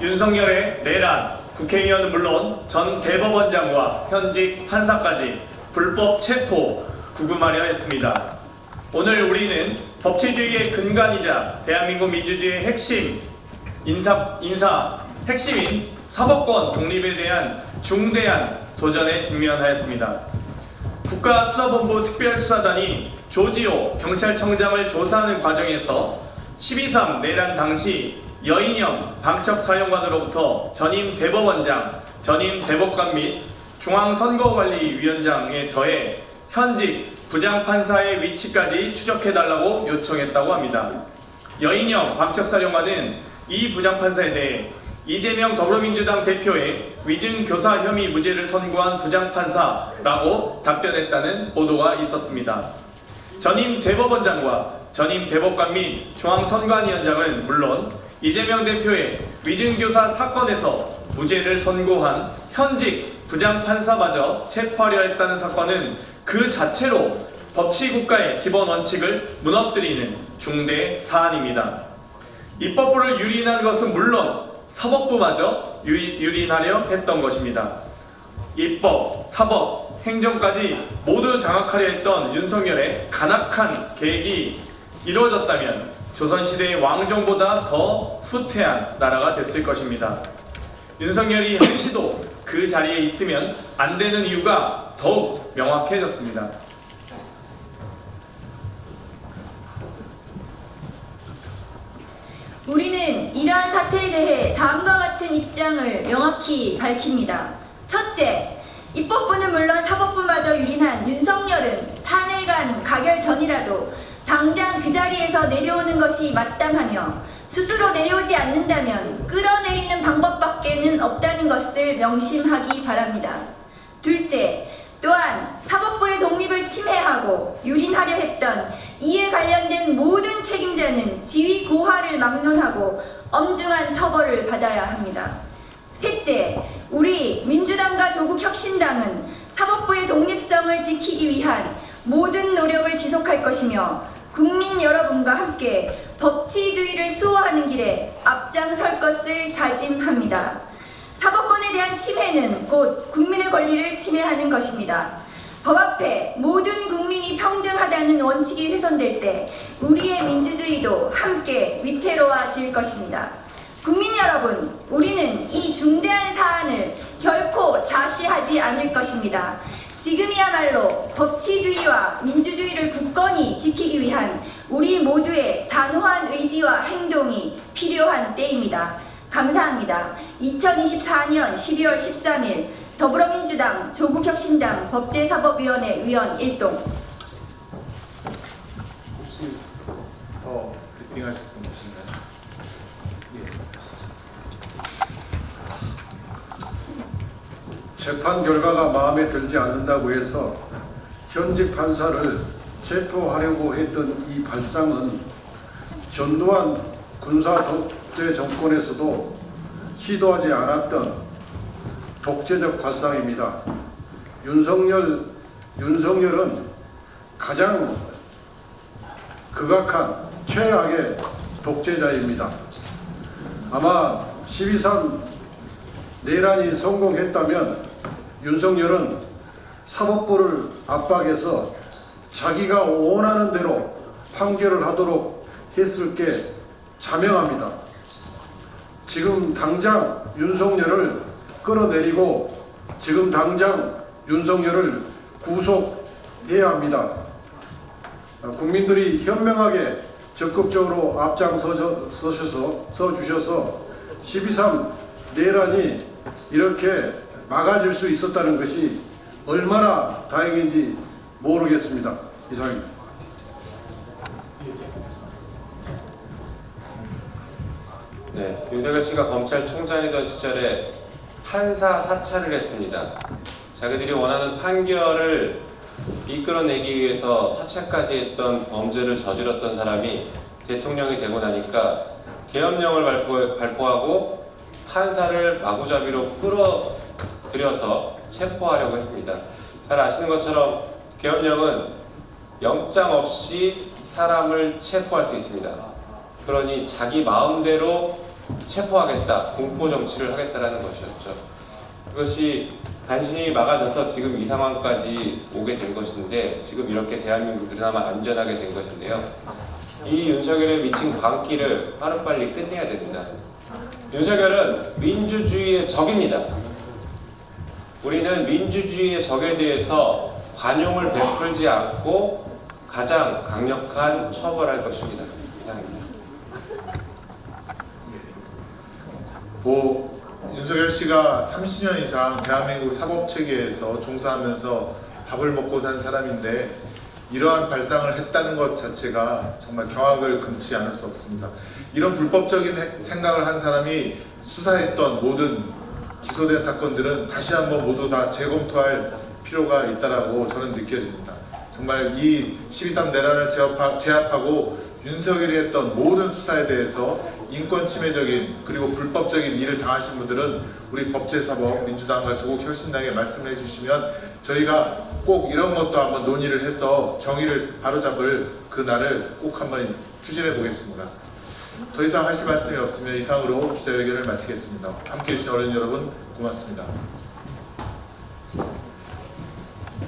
윤석열의 내란, 국회의원은 물론 전 대법원장과 현직 판사까지 불법 체포 구금하려 했습니다. 오늘 우리는 법치주의의 근간이자 대한민국 민주주의의 핵심 인사, 인사 핵심인 사법권 독립에 대한 중대한 도전에 직면하였습니다. 국가수사본부 특별수사단이 조지호 경찰청장을 조사하는 과정에서 12.3 내란 당시 여인영 방첩사령관으로부터 전임 대법원장, 전임 대법관 및 중앙선거관리위원장에 더해 현직 부장판사의 위치까지 추적해달라고 요청했다고 합니다. 여인영 방첩사령관은 이 부장판사에 대해 이재명 더불어민주당 대표의 위증교사 혐의 무죄를 선고한 부장판사라고 답변했다는 보도가 있었습니다. 전임 대법원장과 전임 대법관 및 중앙선관위원장은 물론 이재명 대표의 위증교사 사건에서 무죄를 선고한 현직 부장판사마저 체포하려 했다는 사건은 그 자체로 법치국가의 기본 원칙을 무너뜨리는 중대 사안입니다. 입법부를 유린한 것은 물론 사법부마저 유- 유린하려 했던 것입니다. 입법, 사법, 행정까지 모두 장악하려 했던 윤석열의 간악한 계획이 이루어졌다면 조선시대의 왕정보다 더 후퇴한 나라가 됐을 것입니다. 윤석열이 한시도 그 자리에 있으면 안 되는 이유가 더욱 명확해졌습니다. 우리는 이러한 사태에 대해 다음과 같은 입장을 명확히 밝힙니다. 첫째, 입법부는 물론 사법부마저 유린한 윤석열은 탄핵안 가결 전이라도 당장 그 자리에서 내려오는 것이 마땅하며 스스로 내려오지 않는다면 끌어내리는 방법밖에는 없다는 것을 명심하기 바랍니다. 둘째, 또한 사법부의 독립을 침해하고 유린하려 했던 이에 관련된 모든 책임자는 지위 고하를 막론하고 엄중한 처벌을 받아야 합니다. 셋째, 우리 민주당과 조국혁신당은 사법부의 독립성을 지키기 위한 모든 노력을 지속할 것이며 국민 여러분과 함께 법치주의를 수호하는 길에 앞장설 것을 다짐합니다. 사법권에 대한 침해는 곧 국민의 권리를 침해하는 것입니다. 법 앞에 모든 국민이 평등하다는 원칙이 훼손될 때 우리의 민주주의도 함께 위태로워질 것입니다. 국민 여러분, 우리는 이 중대한 사안을 결코 좌시하지 않을 것입니다. 지금이야말로 법치주의와 민주주의를 굳건히 지키기 위한 우리 모두의 단호한 의지와 행동이 필요한 때입니다. 감사합니다. 2024년 12월 13일 더불어민주당 조국혁신당 법제사법위원회 위원 1동 혹시 더 브리핑하실 분 계신가요? 재판 결과가 마음에 들지 않는다고 해서 현직 판사를 체포하려고 했던 이 발상은 전두환 군사 독재 정권에서도 시도하지 않았던 독재적 발상입니다. 윤석열 윤석열은 가장 극악한 최악의 독재자입니다. 아마 12.3 내란이 성공했다면 윤석열은 사법부를 압박해서 자기가 원하는 대로 판결을 하도록 했을 게 자명합니다. 지금 당장 윤석열을 끌어내리고 지금 당장 윤석열을 구속해야 합니다. 아, 국민들이 현명하게 적극적으로 앞장서셔서 서주셔서 12.3 내란이 이렇게 막아질 수 있었다는 것이 얼마나 다행인지 모르겠습니다. 이상입니다. 네, 윤석열 씨가 검찰총장이던 시절에 판사 사찰을 했습니다. 자기들이 원하는 판결을 이끌어내기 위해서 사찰까지 했던 범죄를 저질렀던 사람이 대통령이 되고 나니까 계엄령을 발표, 발표하고 판사를 마구잡이로 끌어들여서 체포하려고 했습니다. 잘 아시는 것처럼 계엄령은 영장 없이 사람을 체포할 수 있습니다. 그러니 자기 마음대로 체포하겠다, 공포 정치를 하겠다라는 것이었죠. 그것이 간신히 막아져서 지금 이 상황까지 오게 된 것인데 지금 이렇게 대한민국이 그나마 안전하게 된 것인데요. 이 윤석열에 미친 광기를 빠르빨리 끝내야 됩니다. 윤석열은 민주주의의 적입니다. 우리는 민주주의의 적에 대해서 관용을 베풀지 않고 가장 강력한 처벌할 것입니다. 이상입니다. 고 윤석열 씨가 30년 이상 대한민국 사법 체계에서 종사하면서 밥을 먹고 산 사람인데 이러한 발상을 했다는 것 자체가 정말 경악을 금치 않을 수 없습니다. 이런 불법적인 해- 생각을 한 사람이 수사했던 모든 기소된 사건들은 다시 한번 모두 다 재검토할 필요가 있다라고 저는 느껴집니다. 정말 이 12.3 내란을 제압하, 제압하고 윤석열이 했던 모든 수사에 대해서 인권 침해적인 그리고 불법적인 일을 당하신 분들은 우리 법제사법 민주당과 조국 혁신당에 말씀해 주시면 저희가 꼭 이런 것도 한번 논의를 해서 정의를 바로잡을 그 날을 꼭 한번 추진해 보겠습니다. 더 이상 하실 말씀이 없으면 이상으로 기자회견을 마치겠습니다. 함께해 주신 어린이 여러분 고맙습니다.